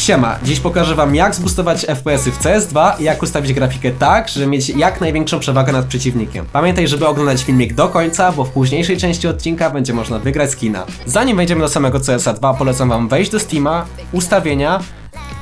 Siema, dziś pokażę wam jak zboostować FPS-y w CS2 i jak ustawić grafikę tak, żeby mieć jak największą przewagę nad przeciwnikiem. Pamiętaj, żeby oglądać filmik do końca, bo w późniejszej części odcinka będzie można wygrać skina. Zanim wejdziemy do samego CSa 2, polecam wam wejść do Steama, ustawienia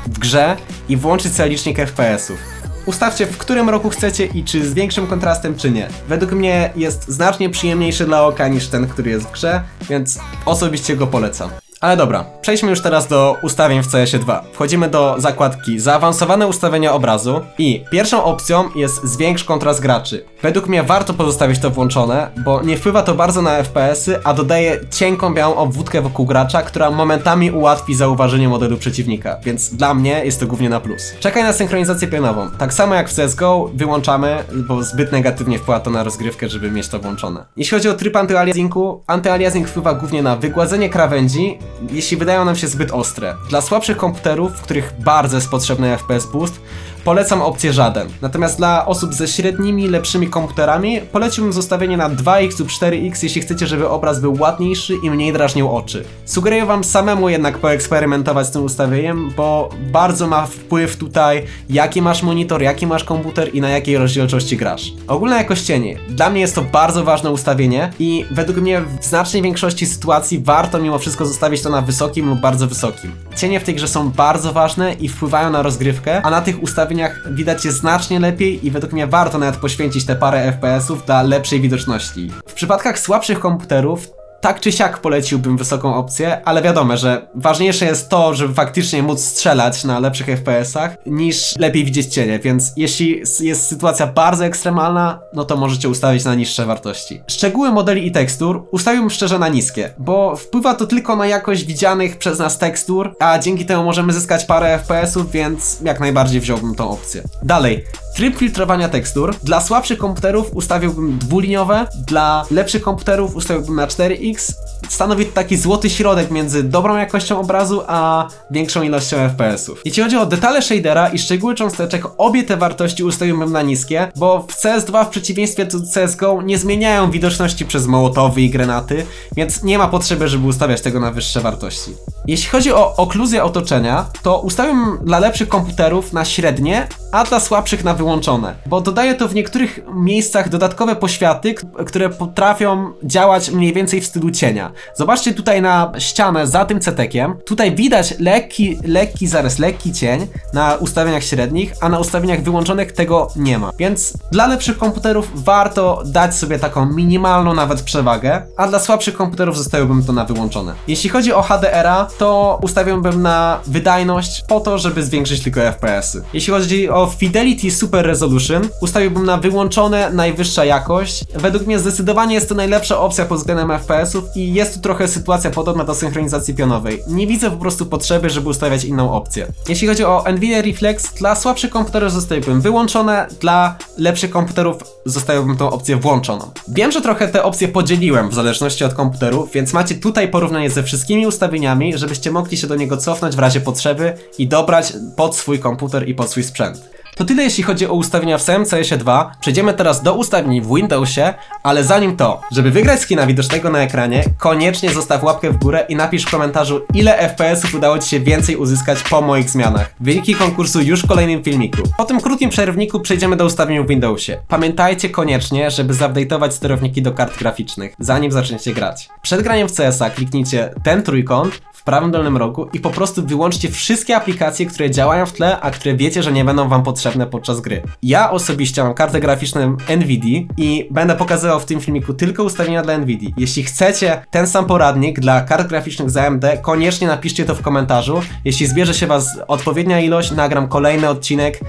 w grze i włączyć sobie licznik FPS-ów. Ustawcie w którym roku chcecie i czy z większym kontrastem, czy nie. Według mnie jest znacznie przyjemniejszy dla oka niż ten, który jest w grze, więc osobiście go polecam. Ale dobra, przejdźmy już teraz do ustawień w CS 2. Wchodzimy do zakładki Zaawansowane ustawienia obrazu i pierwszą opcją jest Zwiększ kontrast graczy. Według mnie warto pozostawić to włączone, bo nie wpływa to bardzo na FPS-y, a dodaje cienką białą obwódkę wokół gracza, która momentami ułatwi zauważenie modelu przeciwnika, więc dla mnie jest to głównie na plus. Czekaj na synchronizację pionową. Tak samo jak w CSGO wyłączamy, bo zbyt negatywnie wpływa to na rozgrywkę, żeby mieć to włączone. Jeśli chodzi o tryb antyaliasingu, antyaliasing wpływa głównie na wygładzenie krawędzi, jeśli wydają nam się zbyt ostre. Dla słabszych komputerów, w których bardzo jest potrzebny FPS boost, polecam opcję żaden. Natomiast dla osób ze średnimi, lepszymi komputerami poleciłbym zostawienie na 2x lub 4x, jeśli chcecie, żeby obraz był ładniejszy i mniej drażnił oczy. Sugeruję wam samemu jednak poeksperymentować z tym ustawieniem, bo bardzo ma wpływ tutaj, jaki masz monitor, jaki masz komputer i na jakiej rozdzielczości grasz. Ogólna jakość cieni. Dla mnie jest to bardzo ważne ustawienie i według mnie w znacznej większości sytuacji warto mimo wszystko zostawić to na wysokim lub bardzo wysokim. Cienie w tej grze są bardzo ważne i wpływają na rozgrywkę, a na tych ustawieniach widać je znacznie lepiej i według mnie warto nawet poświęcić te parę FPS-ów dla lepszej widoczności. W przypadkach słabszych komputerów tak czy siak poleciłbym wysoką opcję, ale wiadomo, że ważniejsze jest to, żeby faktycznie móc strzelać na lepszych FPS-ach, niż lepiej widzieć cienie, więc jeśli jest sytuacja bardzo ekstremalna, no to możecie ustawić na niższe wartości. Szczegóły modeli i tekstur ustawiłbym szczerze na niskie, bo wpływa to tylko na jakość widzianych przez nas tekstur, a dzięki temu możemy zyskać parę FPS-ów, więc jak najbardziej wziąłbym tą opcję. Dalej, Tryb filtrowania tekstur. Dla słabszych komputerów ustawiłbym dwuliniowe, dla lepszych komputerów ustawiłbym na 4x. Stanowi to taki złoty środek między dobrą jakością obrazu, a większą ilością FPS-ów. Jeśli chodzi o detale shadera i szczegóły cząsteczek, obie te wartości ustawiłbym na niskie, bo w CS2 w przeciwieństwie do CSGO nie zmieniają widoczności przez mołotowy i granaty, więc nie ma potrzeby, żeby ustawiać tego na wyższe wartości. Jeśli chodzi o okluzję otoczenia, to ustawiam dla lepszych komputerów na średnie, a dla słabszych na wyłączone, bo dodaje to w niektórych miejscach dodatkowe poświaty, które potrafią działać mniej więcej w stylu cienia. Zobaczcie tutaj na ścianę za tym cetekiem, tutaj widać lekki, lekki, zaraz lekki cień na ustawieniach średnich, a na ustawieniach wyłączonych tego nie ma. Więc dla lepszych komputerów warto dać sobie taką minimalną nawet przewagę, a dla słabszych komputerów zostawiłbym to na wyłączone. Jeśli chodzi o HDR-a, to ustawiłbym na wydajność po to, żeby zwiększyć tylko FPS-y. Jeśli chodzi o Fidelity Super Resolution, ustawiłbym na wyłączone najwyższa jakość. Według mnie zdecydowanie jest to najlepsza opcja pod względem FPS-ów i jest tu trochę sytuacja podobna do synchronizacji pionowej. Nie widzę po prostu potrzeby, żeby ustawiać inną opcję. Jeśli chodzi o Nvidia Reflex, dla słabszych komputerów zostawiłbym wyłączone, dla lepszych komputerów zostawiłbym tą opcję włączoną. Wiem, że trochę te opcje podzieliłem w zależności od komputerów, więc macie tutaj porównanie ze wszystkimi ustawieniami, żebyście mogli się do niego cofnąć w razie potrzeby i dobrać pod swój komputer i pod swój sprzęt. To tyle jeśli chodzi o ustawienia w samym CS2. Przejdziemy teraz do ustawień w Windowsie, ale zanim to, żeby wygrać skina widocznego na ekranie, koniecznie zostaw łapkę w górę i napisz w komentarzu, ile FPS-ów udało Ci się więcej uzyskać po moich zmianach. Wyniki konkursu już w kolejnym filmiku. Po tym krótkim przerwniku przejdziemy do ustawień w Windowsie. Pamiętajcie koniecznie, żeby zupdate'ować sterowniki do kart graficznych, zanim zaczniecie grać. Przed graniem w CS-a kliknijcie ten trójkąt prawym dolnym rogu i po prostu wyłączcie wszystkie aplikacje, które działają w tle, a które wiecie, że nie będą wam potrzebne podczas gry. Ja osobiście mam kartę graficzną NVIDIA i będę pokazywał w tym filmiku tylko ustawienia dla NVIDIA. Jeśli chcecie ten sam poradnik dla kart graficznych z AMD, koniecznie napiszcie to w komentarzu. Jeśli zbierze się was odpowiednia ilość, nagram kolejny odcinek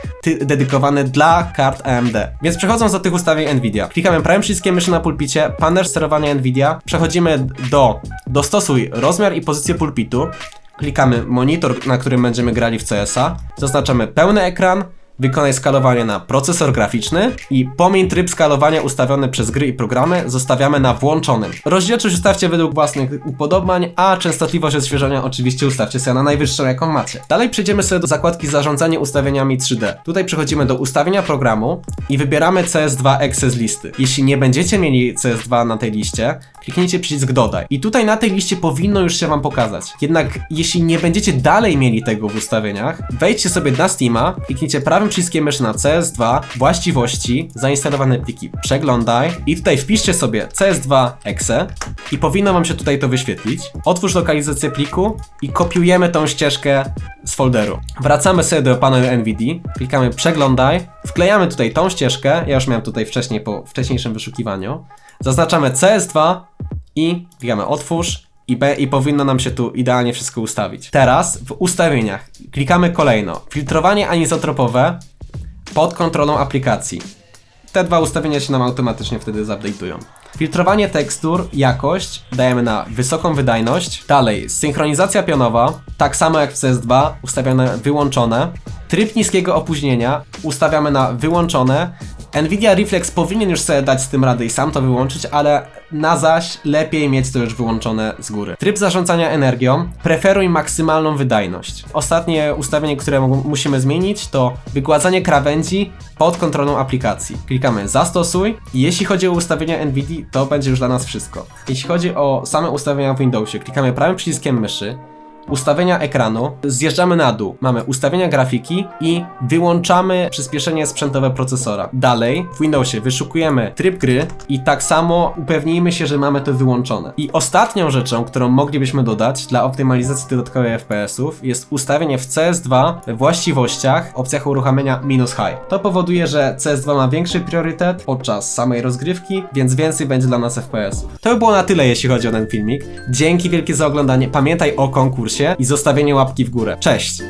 dedykowany dla kart AMD. Więc przechodząc do tych ustawień NVIDIA. Klikamy prawym przyciskiem myszy na pulpicie, panel sterowania NVIDIA, przechodzimy do dostosuj rozmiar i pozycję pulpitu, klikamy monitor, na którym będziemy grali w CS-a, zaznaczamy pełny ekran, wykonaj skalowanie na procesor graficzny i pomiń tryb skalowania ustawiony przez gry i programy zostawiamy na włączonym. Rozdzielczość ustawcie według własnych upodobań, a częstotliwość odświeżania oczywiście ustawcie sobie na najwyższą jaką macie. Dalej przejdziemy sobie do zakładki zarządzanie ustawieniami 3D. Tutaj przechodzimy do ustawienia programu i wybieramy CS2 Exe listy. Jeśli nie będziecie mieli CS2 na tej liście, kliknijcie przycisk dodaj. I tutaj na tej liście powinno już się wam pokazać. Jednak jeśli nie będziecie dalej mieli tego w ustawieniach, wejdźcie sobie na Steama, kliknijcie prawym przyciskiem myszy na CS2, właściwości, zainstalowane pliki, przeglądaj i tutaj wpiszcie sobie CS2 exe i powinno wam się tutaj to wyświetlić. Otwórz lokalizację pliku i kopiujemy tą ścieżkę z folderu. Wracamy sobie do panelu NVD, klikamy przeglądaj, wklejamy tutaj tą ścieżkę, ja już miałem tutaj wcześniej po wcześniejszym wyszukiwaniu, zaznaczamy CS2 i klikamy otwórz i, B, i powinno nam się tu idealnie wszystko ustawić. Teraz w ustawieniach klikamy kolejno filtrowanie anizotropowe pod kontrolą aplikacji. Te dwa ustawienia się nam automatycznie wtedy zupdate'ują. Filtrowanie tekstur, jakość dajemy na wysoką wydajność. Dalej, synchronizacja pionowa, tak samo jak w CS2, ustawione wyłączone. Tryb niskiego opóźnienia ustawiamy na wyłączone. Nvidia Reflex powinien już sobie dać z tym radę i sam to wyłączyć, ale na zaś lepiej mieć to już wyłączone z góry. Tryb zarządzania energią, preferuj maksymalną wydajność. Ostatnie ustawienie, które mu- musimy zmienić to wygładzanie krawędzi pod kontrolą aplikacji. Klikamy zastosuj jeśli chodzi o ustawienia NVIDIA, to będzie już dla nas wszystko. Jeśli chodzi o same ustawienia w Windowsie, klikamy prawym przyciskiem myszy, ustawienia ekranu, zjeżdżamy na dół, mamy ustawienia grafiki i wyłączamy przyspieszenie sprzętowe procesora. Dalej w Windowsie wyszukujemy tryb gry i tak samo upewnijmy się, że mamy to wyłączone. I ostatnią rzeczą, którą moglibyśmy dodać dla optymalizacji dodatkowej FPS-ów jest ustawienie w CS2 we właściwościach, opcjach uruchamiania minus high. To powoduje, że CS2 ma większy priorytet podczas samej rozgrywki, więc więcej będzie dla nas FPS-ów. To by było na tyle, jeśli chodzi o ten filmik. Dzięki wielkie za oglądanie. Pamiętaj o konkursie i zostawienie łapki w górę. Cześć!